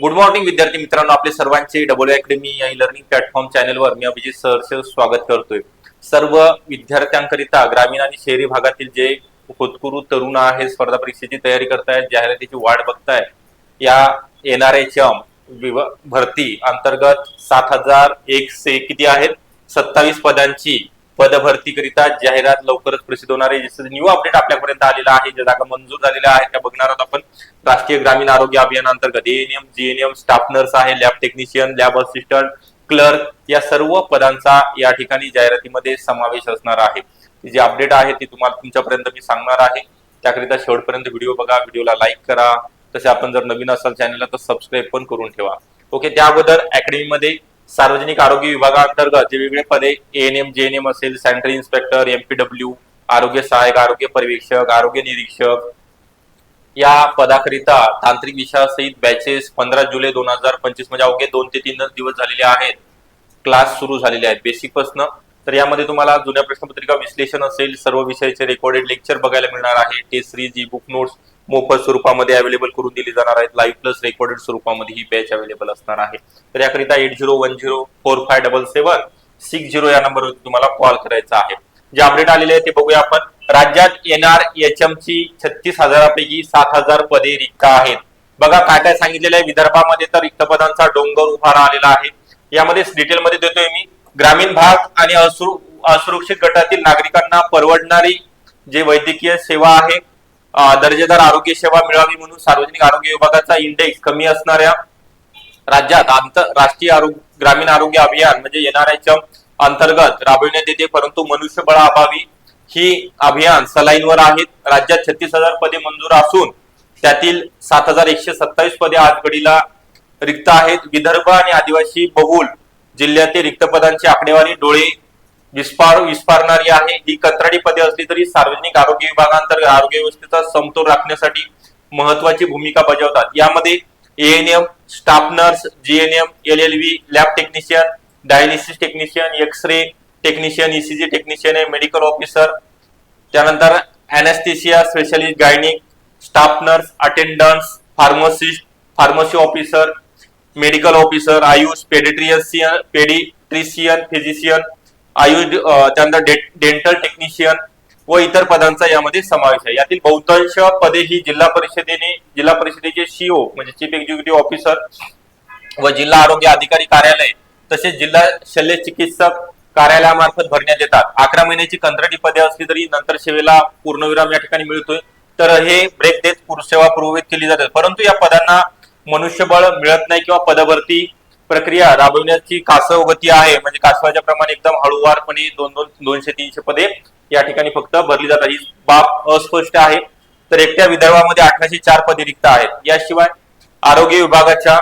Good morning विद्यार्थी मित्रांनो. आपले सर्वांचे डबल अकॅडमी या लर्निंग प्लॅटफॉर्म चॅनलवर मी अभिजित सरचे स्वागत करतोय. सर्व विद्यार्थ्यांकरिता ग्रामीण आणि शहरी भागातील जे होतकरू तरुण आहे स्पर्धा परीक्षेची तयारी करतायत जाहिरातीची वाट बघताय या एनआरएचएम भरती अंतर्गत सात हजार एकशे किती आहेत? सत्तावीस पदांची पदभरतीकरिता जाहिरात लवकरच प्रसिद्ध होणार आहे. जसं न्यू अपडेट आपल्यापर्यंत आलेला आहे. ज्या जागा मंजूर झालेल्या आहेत त्या बघणार आहोत आपण. राष्ट्रीय ग्रामीण आरोग्य अभियानांतर्गत एएनएम जीएनएम स्टाफ नर्स आहे lab technician lab assistant clerk या सर्व पदांचा या ठिकाणी जाहिरातीमध्ये समावेश असणार आहे. जे जी अपडेट आहे ती तुम्हाला तुमच्यापर्यंत मी सांगणार आहे. त्याकरिता शेवटपर्यंत व्हिडिओ बघा. व्हिडिओला लाईक करा. तसे आपण जर नवीन असाल चॅनलला तर सबस्क्राईब पण करून ठेवा. ओके त्या अगोदर अकॅडमीमध्ये सार्वजनिक आरोग्य विभागाअंतर्गत जे वेगळे पदे एएनएम जेएनएम असेल सॅनिटरी इन्स्पेक्टर एमपीडब्ल्यू आरोग्य सहाय्यक आरोग्य पर्यवेक्षक आरोग्य निरीक्षक या पदाकरिता तांत्रिक विषयासहित बॅचेस पंधरा जुलै दोन हजार पंचवीस म्हणजे अवघे दोन ते तीन दिवस झालेले आहेत. क्लास सुरू झालेले आहेत. बेसिक पासन तर यामध्ये तुम्हाला जुन्या प्रश्नपत्रिका विश्लेषण असेल सर्व विषयाचे रेकॉर्डेड लेक्चर बघायला मिळणार आहे. Test series e book notes मोफत स्वरूपामध्ये अवेलेबल करून दिली जाणार आहेत. लाईव्ह प्लस रेकॉर्डेड स्वरूपामध्ये ही बॅच अवेलेबल असणार आहे. तर याकरिता eight zero one zero four five double seven six zero या नंबरवर तुम्हाला कॉल करायचा आहे. जे अपडेट आलेले आहे ते बघूया आपण. राज्यात येणार एच एम ची छत्तीस हजारापैकी सात हजार पदे रिक्त आहेत. बघा काय काय सांगितलेलं आहे. विदर्भामध्ये तर रिक्त पदांचा डोंगर उभारा आलेला आहे. यामध्ये डिटेलमध्ये देतोय मी. ग्रामीण भाग आणि असुरक्षित गटातील नागरिकांना परवडणारी जे वैद्यकीय सेवा आहे दर्जेदार आरोग्य सेवा मिळावी म्हणून सार्वजनिक आरोग्य विभागाचा इंडेक्स कमी असणाऱ्या राज्यात आंतरराष्ट्रीय आरोग्य ग्रामीण आरोग्य अभियान म्हणजे येणाऱ्याच्या अंतर्गत राबविण्यात येते. परंतु मनुष्यबळाअभावी ही अभियान सलाईनवर आहेत राज्यात छत्तीस हजार पदे मंजूर असून त्यातील सात हजार एकशे सत्तावीस पदे आजगडीला रिक्त आहेत. विदर्भ आणि आदिवासी बहुल जिल्ह्यातील रिक्त पदांची आकडेवारी डोळे विस्पार विस्पारणारी आहे. ही कंत्राटी पदे असली तरी सार्वजनिक आरोग्य विभागांतर्गत आरोग्य व्यवस्थेचा समतोल राखण्यासाठी महत्वाची भूमिका बजावतात. यामध्ये ANM staff nurse GNM L L V lab technician dialysis technician X ray technician ECG technician आहे मेडिकल ऑफिसर त्यानंतर anaesthesia specialist gynaec staff nurse attendance pharmacist pharmacy officer medical officer Ayush paediatrician paediatrician physician Ayush त्यानंतर डे- dental technician व इतर पदांचा यामध्ये समावेश आहे. यातील बहुतांश पदे ही जिल्हा परिषदेने जिल्हा परिषदेचे सीओ म्हणजे चीफ एक्झिक्युटिव्ह ऑफिसर व जिल्हा आरोग्य अधिकारी कार्यालय तसेच जिल्हा शल्य चिकित्सक कार्यालयामार्फत भरण्यात येतात. अकरा महिन्याची कंत्राटी पदे असली तरी नंतर सेवेला पूर्णविराम या ठिकाणी मिळतोय. तर हे ब्रेक देत पूर- सेवा पूर्ववित केली जाते. परंतु या पदांना मनुष्यबळ मिळत नाही किंवा पदभरती प्रक्रिया राबविण्याची कासव गती आहे. म्हणजे कासवाच्या प्रमाणे एकदम हळूवारपणे दोन दोन दोनशे तीनशे पदे या ठिकाणी फक्त भरली जातात. ही बाब अस्पष्ट आहे. तर एकट्या विदर्भामध्ये अठराशे चार पदे रिक्त आहेत. याशिवाय आरोग्य विभागाच्या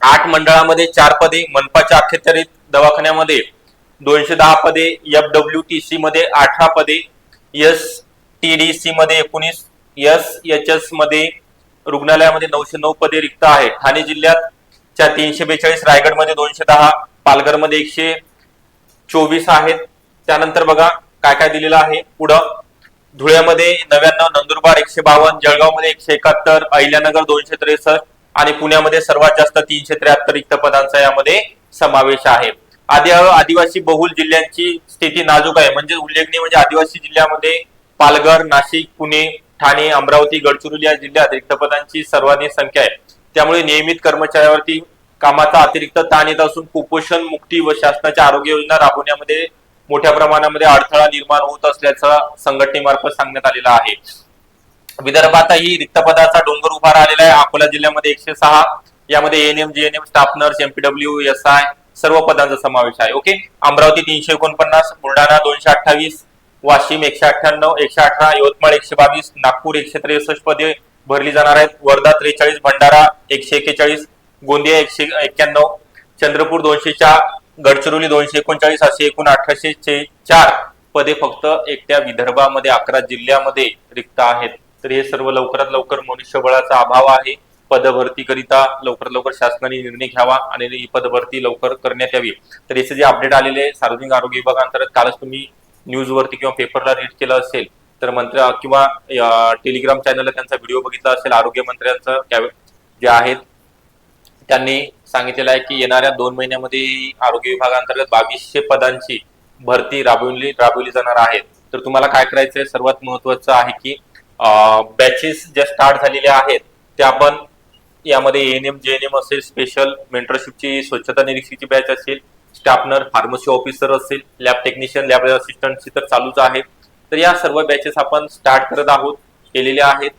आठ मंडळामध्ये चार पदे मनपाच्या अखत्यारीत दवाखान्यामध्ये दोनशे दहा पदे एफ डब्ल्यू टी सी मध्ये अठरा पदे एस टी डी सी मध्ये एकोणीस एस एच एसमध्ये रुग्णालयामध्ये नऊशे नऊ पदे रिक्त आहे ठाणे जिल्ह्यात च्या तीनशे बेचाळीस रायगडमध्ये दोनशे दहा पालघरमध्ये एकशे चोवीस आहेत. त्यानंतर बघा काय काय दिलेलं आहे पुढं. धुळ्यामध्ये नव्याण्णव नंदुरबार एकशे बावन्न जळगावमध्ये एकशे एकाहत्तर अहिल्यानगर दोनशे त्रेसष्ट आणि पुण्यामध्ये सर्वात जास्त तीनशे त्र्याहत्तर रिक्त पदांचा यामध्ये समावेश आहे. आदि आदिवासी बहुल जिल्ह्यांची स्थिती नाजूक आहे. म्हणजे उल्लेखनीय म्हणजे आदिवासी जिल्ह्यामध्ये पालघर नाशिक पुणे ठाणे अमरावती गडचिरोली या जिल्ह्यात रिक्त पदांची सर्वाधिक संख्या आहे. त्यामुळे नियमित कर्मचाऱ्यावरती कामाचा अतिरिक्त ताण येत असून कुपोषण मुक्ती व शासनाच्या आरोग्य योजना राबवण्यामध्ये मोठ्या प्रमाणामध्ये अडथळा निर्माण होत असल्याचं संघटनेमार्फत सांगण्यात आलेलं आहे. विदर्भातही रिक्त पदाचा डोंगर उभार आलेला आहे. अकोला जिल्ह्यामध्ये एकशे सहा यामध्ये ANM GNM staff nurse MPW S I सर्व पदांचा समावेश आहे. ओके अमरावती तीनशे एकोणपन्नास बुलढाणा दोनशे अठ्ठावीस वाशिम एकशे अठ्ठ्याण्णव एकशे अठरा यवतमाळ एकशे बावीस नागपूर एकशे त्रेसष्ट पदे भरली जाणार आहेत. वर्धा त्रेचाळीस भंडारा एकशे एक्केचाळीस गोंदिया एकशे एक्क्याण्णव चंद्रपूर दोनशे चार गडचिरोली दोनशे एकोणचाळीस असे एकूण अठराशे चार पदे फक्त एकट्या विदर्भामध्ये अकरा जिल्ह्यामध्ये रिक्त आहेत. तर हे सर्व लवकरात लवकर मनुष्यबळाचा अभाव आहे. पदभरतीकरिता लवकरात लवकर शासनाने निर्णय घ्यावा आणि ही पदभरती लवकर करण्यात यावी. तर याचे जे अपडेट आलेले सार्वजनिक आरोग्य विभागांतर्गत कालच तुम्ही न्यूजवरती किंवा पेपरला रीड केलं असेल तर मंत्री किंवा टेलिग्राम चॅनलला त्यांचा व्हिडिओ बघितला असेल आरोग्य मंत्र्यांचं त्या- जे आहेत त्यांनी सांगितलेलं आहे की येणाऱ्या दोन महिन्यामध्ये आरोग्य विभागांतर्गत बावीसशे पदांची भरती राबवली राबवली जाणार आहे. तर तुम्हाला काय करायचंय सर्वात महत्वाचं आहे की बॅचेस ज्या स्टार्ट झालेल्या आहेत त्या आपण यामध्ये एएनएम जेएनएम असेल स्पेशल मेंटरशिपची स्वच्छता निरीक्षकची बॅच असेल स्टाफनर फार्मसी ऑफिसर असेल लॅब टेक्निशियन लॅब असिस्टंटची तर चालूच आहे. तर या सर्व बॅचेस आपण स्टार्ट करत आहोत केलेल्या आहेत.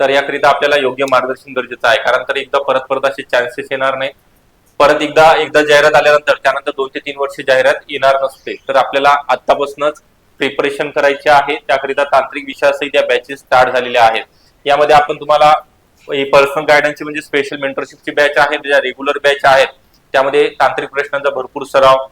तर याकरिता आपल्याला योग्य मार्गदर्शन गरजेचं आहे. कारण तर एकदा परत परत असे चान्सेस येणार नाही. परत एकदा एकदा जाहिरात आल्यानंतर त्यानंतर दोन ते तीन वर्ष जाहिरात येणार नसते. तर आपल्याला आतापासूनच प्रिपरेशन करायचे आहे. त्याकरिता तांत्रिक विषयासहित या बॅचेस स्टार्ट झालेल्या आहेत. यामध्ये आपण तुम्हाला पर्सनल गायडन्सची म्हणजे स्पेशल मेंटरशिपची बॅच आहे ज्या रेग्युलर बॅच आहेत. त्यामध्ये तांत्रिक प्रश्नांचा भरपूर सराव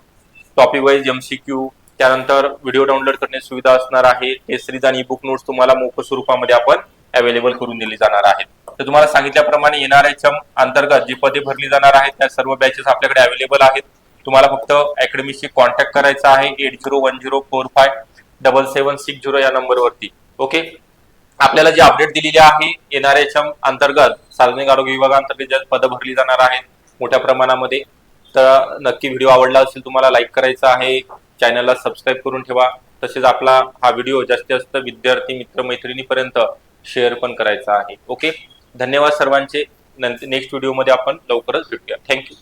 टॉपिक वाईज एमसीक्यू त्यानंतर व्हिडिओ डाउनलोड करण्याची सुविधा असणार आहे. टेस्ट सिरीज आणि बुक नोट्स तुम्हाला मोफत स्वरूपामध्ये आपण अवेलेबल करून दिली जाणार आहेत. तर तुम्हाला सांगितल्याप्रमाणे येणार एचएम अंतर्गत जी पदे भरली जाणार आहेत त्या सर्व बॅचेस आपल्याकडे अवेलेबल आहेत. तुम्हाला फक्त अकॅडमीशी कॉन्टॅक्ट करायचा आहे eight zero one zero four five double seven six zero या नंबरवरती. ओके आपल्याला जी अपडेट दिलेली आहे एनआरएचएम अंतर्गत सार्वजनिक आरोग्य विभागांतर्गत ज्या पदं भरली जाणार आहेत मोठ्या प्रमाणामध्ये तर नक्की व्हिडिओ आवडला असेल तुम्हाला लाईक करायचा आहे. चॅनलला सबस्क्राईब करून ठेवा. तसेच आपला हा व्हिडिओ जास्तीत जास्त विद्यार्थी मित्र मैत्रिणीपर्यंत शेअर पण करायचा आहे. ओके? धन्यवाद सर्वांचे. नंतर नेक्स्ट व्हिडिओमध्ये आपण लवकरच भेटूया. थँक्यू.